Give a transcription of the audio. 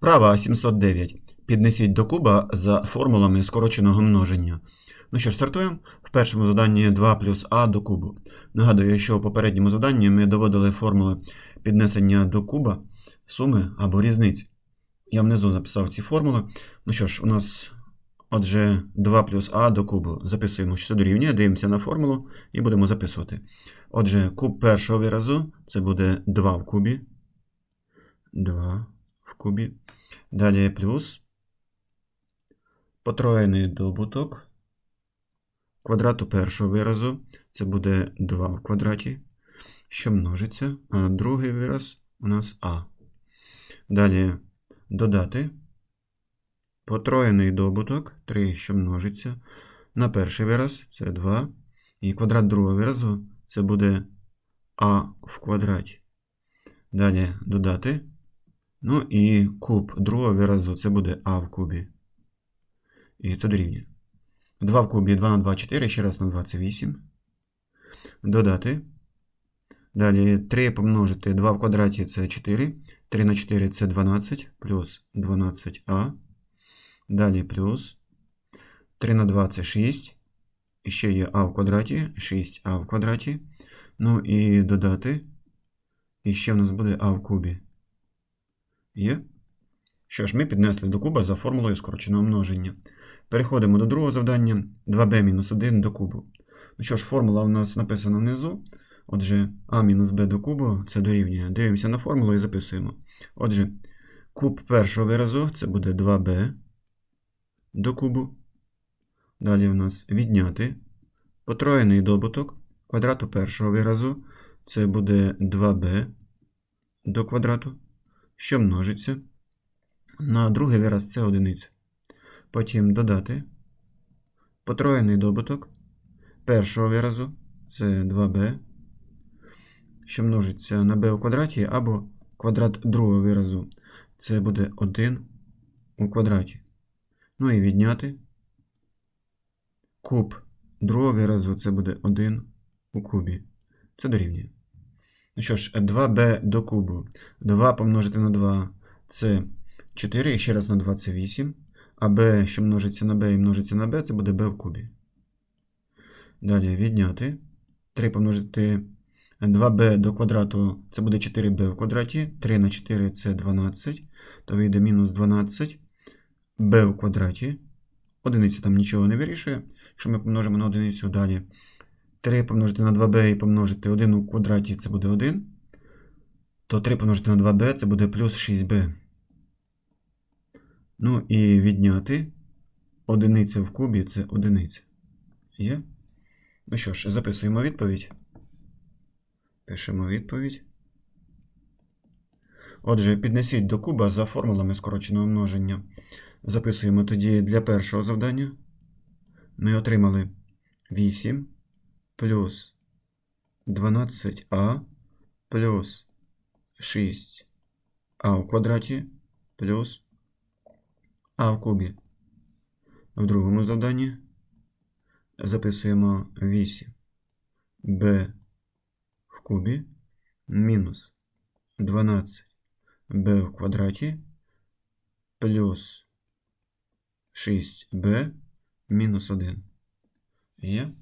Вправа 709. Піднесіть до куба за формулами скороченого множення. Ну що ж, стартуємо. В першому заданні 2 плюс а до кубу. Нагадую, що у попередньому заданні ми доводили формули піднесення до куба суми або різниці. Я внизу записав ці формули. Ну що ж, у нас, отже, 2 плюс а до кубу. Записуємо, що це дорівнює, дивимося на формулу і будемо записувати. Отже, куб першого виразу це буде 2 в кубі. 2 в кубі. Далі плюс потроєний добуток квадрату першого виразу. Це буде 2 в квадраті, що множиться. А другий вираз у нас А. Далі додати потроєний добуток 3, що множиться. На перший вираз це 2. І квадрат другого виразу це буде А в квадраті. Далі додати. Ну і куб другого виразу це буде А в кубі. І це дорівнює. 2 в кубі 2 на 2 4, ще раз на 2 це 8. Додати. Далі 3 помножити 2 в квадраті це 4. 3 на 4 це 12, плюс 12а. Далі плюс 3 на 2 це 6. І ще є а в квадраті, 6а в квадраті. Ну і додати. І ще в нас буде а в кубі. Є? Що ж, ми піднесли до куба за формулою скороченого множення. Переходимо до другого завдання 2b-1 до кубу. Ну що ж, формула у нас написана внизу. Отже, а мінус b до кубу це дорівнює. Дивимося на формулу і записуємо. Отже, куб першого виразу це буде 2b до кубу. Далі у нас відняти. Потроєний добуток квадрату першого виразу це буде 2b до квадрату, що множиться. На другий вираз це одиниця. Потім додати потроєний добуток першого виразу це 2b, що множиться на b у квадраті, або квадрат другого виразу це буде 1 у квадраті. Ну і відняти куб другого виразу це буде 1 у кубі. Це дорівнює. Ну що ж, 2b до кубу. 2 помножити на 2 це 4, і ще раз на 2 це 8. А b, що множиться на b і множиться на b, це буде b в кубі. Далі відняти. 3 помножити 2b до квадрату, це буде 4b в квадраті. 3 на 4 це 12. То вийде мінус 12 b в квадраті. Одиниця там нічого не вирішує. Якщо ми помножимо на одиницю далі. 3 помножити на 2b і помножити 1 у квадраті це буде 1. То 3 помножити на 2b це буде плюс 6b. Ну і відняти одиниця в кубі це одиниця. Є? Ну що ж, записуємо відповідь. Пишемо відповідь. Отже, піднесіть до куба за формулами скороченого множення. Записуємо тоді для першого завдання. Ми отримали 8 плюс 12а плюс 6а у квадраті плюс а в кубі. В другому завданні записуємо 8 b в кубі мінус 12 b в квадраті плюс 6b мінус 1. Є?